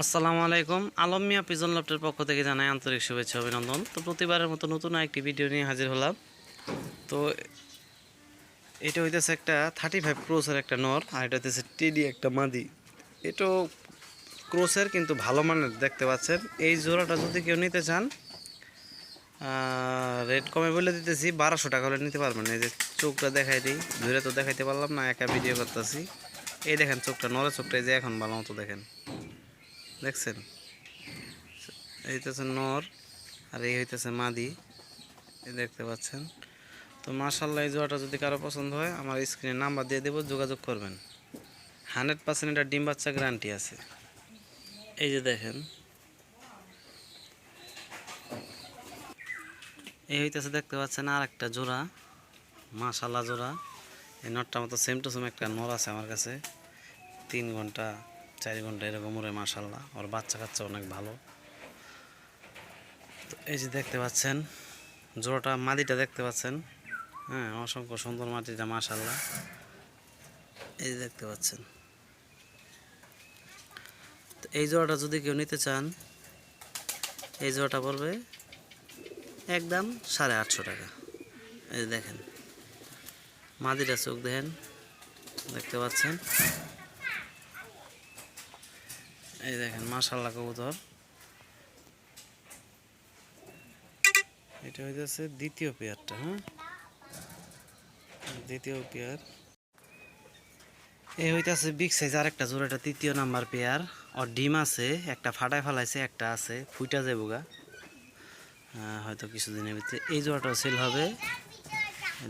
আসসালামু আলাইকুম। আলম মিয়া পিজন লফটের পক্ষ থেকে জানাই আন্তরিক শুভেচ্ছা অভিনন্দন। তো প্রতিবারের মতো নতুন একটি ভিডিও নিয়ে হাজির হলাম। তো এটা হইতেছে একটা থার্টি ফাইভ ক্রোসের একটা নর, আর এটা হইতেছে টিডি একটা মাদি। এটাও ক্রোসের কিন্তু ভালো মানের, দেখতে পাচ্ছেন। এই জোড়াটা যদি কেউ নিতে চান রেট কমে বলে দিতেছি, বারোশো টাকা হলে নিতে পারবেন। এই যে চোখটা দেখাই দিই, ধরে তো দেখাইতে পারলাম না, একা ভিডিও করতেছি। এই দেখেন চোখটা নরে চোখটা এই যে এখন ভালো মতো দেখেন। দেখছেন? এই হইতেছে নর আর এই হইতেছে মাদি। এই দেখতে পাচ্ছেন? তো মার্শাল্লাহ এই জোয়াটা যদি কারও পছন্দ হয়, আমার স্ক্রিনে নাম্বার দিয়ে দেবো, যোগাযোগ করবেন। হান্ড্রেড পার্সেন্ট এটা ডিম বাচ্চা গ্যারান্টি আছে। এই যে দেখেন। এই হইতেছে দেখতে পাচ্ছেন আর একটা জোড়া। মাশাল্লাহ জোড়া। এই নটটার মতো সেম টু সেম একটা নর আছে আমার কাছে। তিন ঘণ্টা চার ঘণ্টা এরকম ওরে মাশাল্লাহ ওর বাচ্চা কাচ্চা অনেক ভালো। তো এই যে দেখতে পাচ্ছেন, জোড়াটা, মাদিটা দেখতে পাচ্ছেন? হ্যাঁ অসংখ্য সুন্দর মাটিটা মাশাল্লাহ এই যে দেখতে পাচ্ছেন। তো এই জোড়াটা যদি কেউ নিতে চান, এই জোড়াটা পড়বে একদম সাড়ে আটশো টাকা। এই দেখেন, মাদিটা চোখ দেখেন, দেখতে পাচ্ছেন? এই দেখেন মাশাল্লাহ কবুতর। এটা হইতেছে দ্বিতীয় পেয়ারটা হ্যাঁ? দ্বিতীয় পেয়ার। এই হইতাছে বিগ সাইজ আর একটা জোড়া এটা তৃতীয় নাম্বার পেয়ার। আর ডিম আছে, একটা ফাটায় ফেলাইছে, একটা আছে, ফুইটা যাব গা। হয়তো কিছুদিনের ভিতরে এই জোড়াটাও সেল হবে।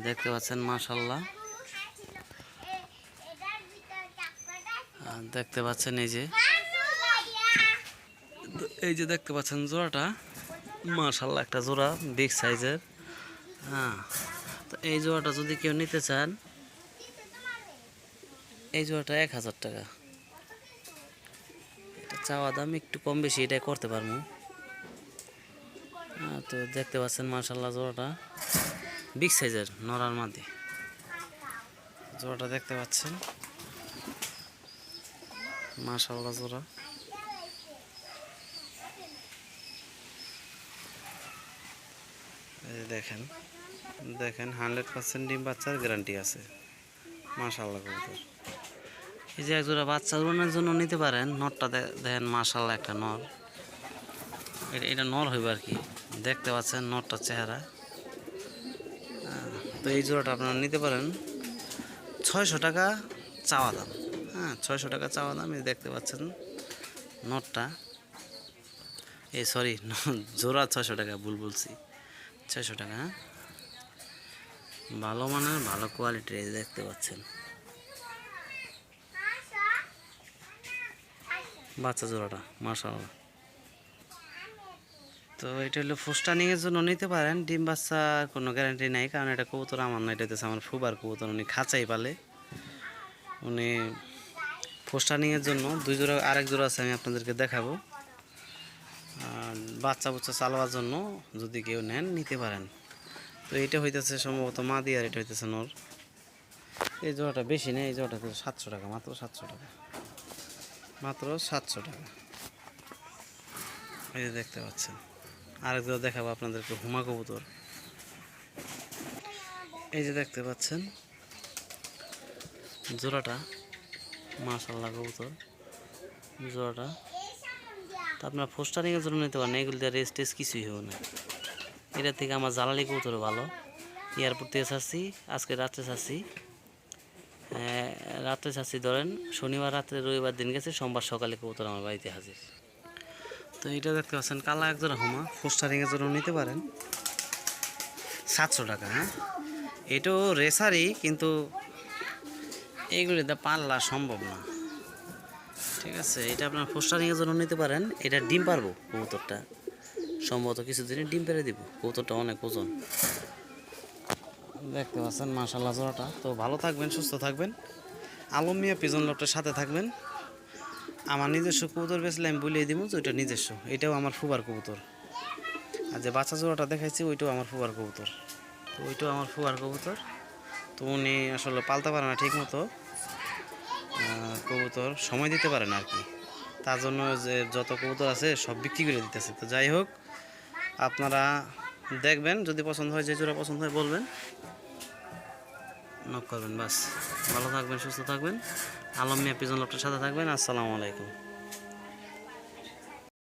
দেখতে পাচ্ছেন মাশাল্লাহ দেখতে পাচ্ছেন এই যে। এই যে দেখতে পাচ্ছেন জোড়াটা মাশাল্লাহ একটা জোড়া বিগ সাইজের হ্যাঁ তো এই জোড়াটা যদি কেউ নিতে চান, এই জোড়াটা এক হাজার টাকা। এটা চাওয়া দাম একটু কম বেশি, এটাই করতে পারব। হ্যাঁ তো দেখতে পাচ্ছেন মার্শাল্লাহ জোড়াটা। বিগ সাইজের নরার মাদি। জোড়াটা দেখতে পাচ্ছেন। মাশাল্লাহ জোড়া। যে দেখেন দেখেন হান্ড্রেড পার্সেন্ট ডিম বাচ্চার গ্যারান্টি আছে। মাশাল্লাহ কবুতর। এই যে একজোড়া বাচ্চা উড়ানোর জন্য নিতে পারেন নরটা দেখেন মাশাল্লাহ একটা নর। এটা এটা নর হইব আর কি। দেখতে পাচ্ছেন নরটার চেহারা। তো এই জোড়াটা আপনারা নিতে পারেন। ছয়শো টাকা চাওয়া দাম। হ্যাঁ ছয়শো টাকা চাওয়া দাম, এই দেখতে পাচ্ছেন নটটা। এই, সরি, জোড়া ছয়শো টাকা, ভুল বলছি। ছয়শো টাকা হ্যাঁ? ভালো মানের, ভালো কোয়ালিটির এই দেখতে পাচ্ছেন। বাচ্চা জোড়াটা মার্শাল্লাহ তো এটা হলো ফুস্টানিংয়ের জন্য নিতে পারেন, ডিম বাচ্চা কোনো গ্যারান্টি নাই, কারণ এটা কবুতর আমার না এটা হচ্ছে আমার ফুবার কবুতর, উনি খাঁচাই পালে। উনি ফুস্টানিংয়ের জন্য দুই জোড়া, আরেক জোড়া আছে, আমি আপনাদেরকে দেখাবো। বাচ্চা বুচ্চা চালাবার জন্য যদি কেউ নেন, নিতে পারেন। তো এটা হইতেছে সম্ভবত মাদি আর এটা হইতেছে নর। এই জোড়াটা বেশি নেই, এই জোড়াটা সাতশো টাকা, মাত্র সাতশো টাকা। মাত্র সাতশো টাকা। এই দেখতে পাচ্ছেন। আরেক জোড়া দেখাবো আপনাদেরকে, হুমা কবুতর। এই যে দেখতে পাচ্ছেন, জোড়াটা মাশাল্লাহ কবুতর। জোড়াটা তো আপনার ফোস্টারিংয়ের জন্য নিতে পারেন এগুলো রেস্ট টেস্ট কিছুই হবে না। এটা থেকে আমার জ্বালালি কবুতর ভালো। এয়ারপোর্ট থেকে ছাড়ছি আজকে রাত্রে ছাড়ছি রাত্রে ছাড়ছি ধরেন শনিবার রাত্রে রবিবার দিন গেছে, সোমবার সকালে কবুতর আমার বাড়িতে হাজির। তো এটা দেখতে পাচ্ছেন, কালা একজোড়া হুমা ফোস্টারিংয়ের জন্য নিতে পারেন। সাতশো টাকা হ্যাঁ? এটাও রেসারই কিন্তু এইগুলিতে পাল্লা সম্ভব না। ঠিক আছে, এটা আপনার ফোস্টারিংয়ের জন্য নিতে পারেন। এটা ডিম পারব, কবুতরটা। সম্ভবত কিছুদিনে ডিম পেরে দিব, কবুতরটা অনেক ওজন। দেখতে পাচ্ছেন মাশাল্লাহ জোড়াটা। তো ভালো থাকবেন, সুস্থ থাকবেন। আলম মিয়া পিজন লোকটার সাথে থাকবেন। আমার নিজস্ব কবুতর বেচলে আমি বলিয়ে দিব যে ওইটা নিজস্ব। এটাও আমার ফুবার কবুতর। আর যে বাচ্চা জোড়াটা দেখাইছি, ওইটাও আমার ফুবার কবুতর। তো ওইটাও আমার ফুবার কবুতর। তো উনি আসলে পালতে পারে না ঠিক মতো কবুতর সময় দিতে পারে না আর কি। তার জন্য যে যত কবুতর আছে সব বিক্রি করে দিতেছে। তো যাই হোক, আপনারা দেখবেন, যদি পছন্দ হয়, যে জোড়া পছন্দ হয় বলবেন। নক করবেন, বাস। ভালো থাকবেন, সুস্থ থাকবেন। আলম মিয়া পিজন লোকটার সাথে থাকবেন। আসসালামু আলাইকুম।